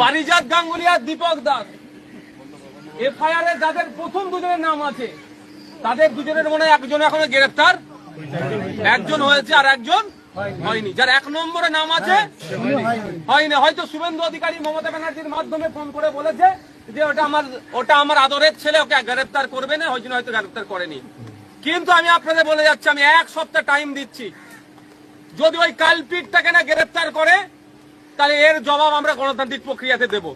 পারিজাত গাঙ্গুলি আর দীপক দাস। এফআইআর এ যাদের প্রথম দুজনের নাম আছে, তাদের দুজনের মনে একজন এখনও গ্রেফতার একজন হয়েছে আর একজন হয়নি। যার এক নম্বরে নাম আছে, হয়নি। হয়তো শুভেন্দু অধিকারী মমতা ব্যানার্জির মাধ্যমে ফোন করে বলেছে যে ওটা আমার ওটা আমার আদরের ছেলে, ওকে গ্রেফতার করবে না জন্য হয়তো গ্রেফতার করেনি। কিন্তু আমি আপনাদের বলে যাচ্ছি, আমি এক সপ্তাহ টাইম দিচ্ছি। যদি ওই কালপিটটাকে না গ্রেফতার করে তাহলে এর জবাব আমরা গণতান্ত্রিক প্রক্রিয়াতে দেব।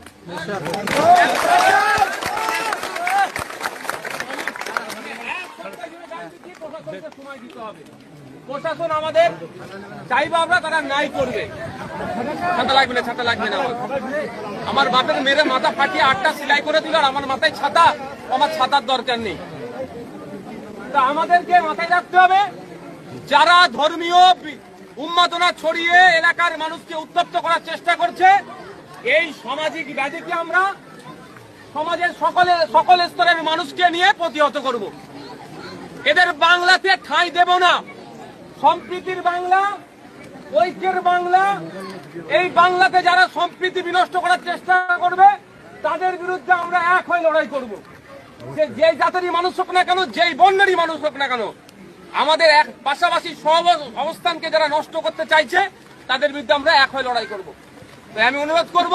প্রশাসন আমাদের, চাইব আমরা, তারা নাই করবে। ছাতা লাগবে না, ছাতা লাগবে না আমার বাপের মেরে মাথা ফাটিয়ে আটটা সেলাই করে দিল, আর আমার মাথায় ছাতা। আমার ছাতার দরকার নেই। তা আমাদেরকে মাথায় রাখতে হবে, যারা ধর্মীয় উন্মাদনা ছড়িয়ে এলাকার মানুষকে উত্তপ্ত করার চেষ্টা করছে। এই সামাজিক ব্যাধিকে আমরা সমাজের সকলে, সকল স্তরের মানুষকে নিয়ে প্রতিহত করব। এদের বাংলাতে ঠাঁই দেব না। সম্প্রীতির বাংলা, ঐক্যের বাংলা, এই বাংলাতে যারা সম্প্রীতি বিনষ্ট করার চেষ্টা করবে, তাদের বিরুদ্ধে আমরা এক হয়ে লড়াই করব। যে যেই জাতেরই মানুষ হোক না কেন, যেই বর্ণেরই মানুষ হোক না কেন আমাদের এক পাশাপাশি সব অবস্থানকে যারা নষ্ট করতে চাইছে, তাদের বিরুদ্ধে আমরা এক হয়ে লড়াই করব। তাই আমি অনুরোধ করব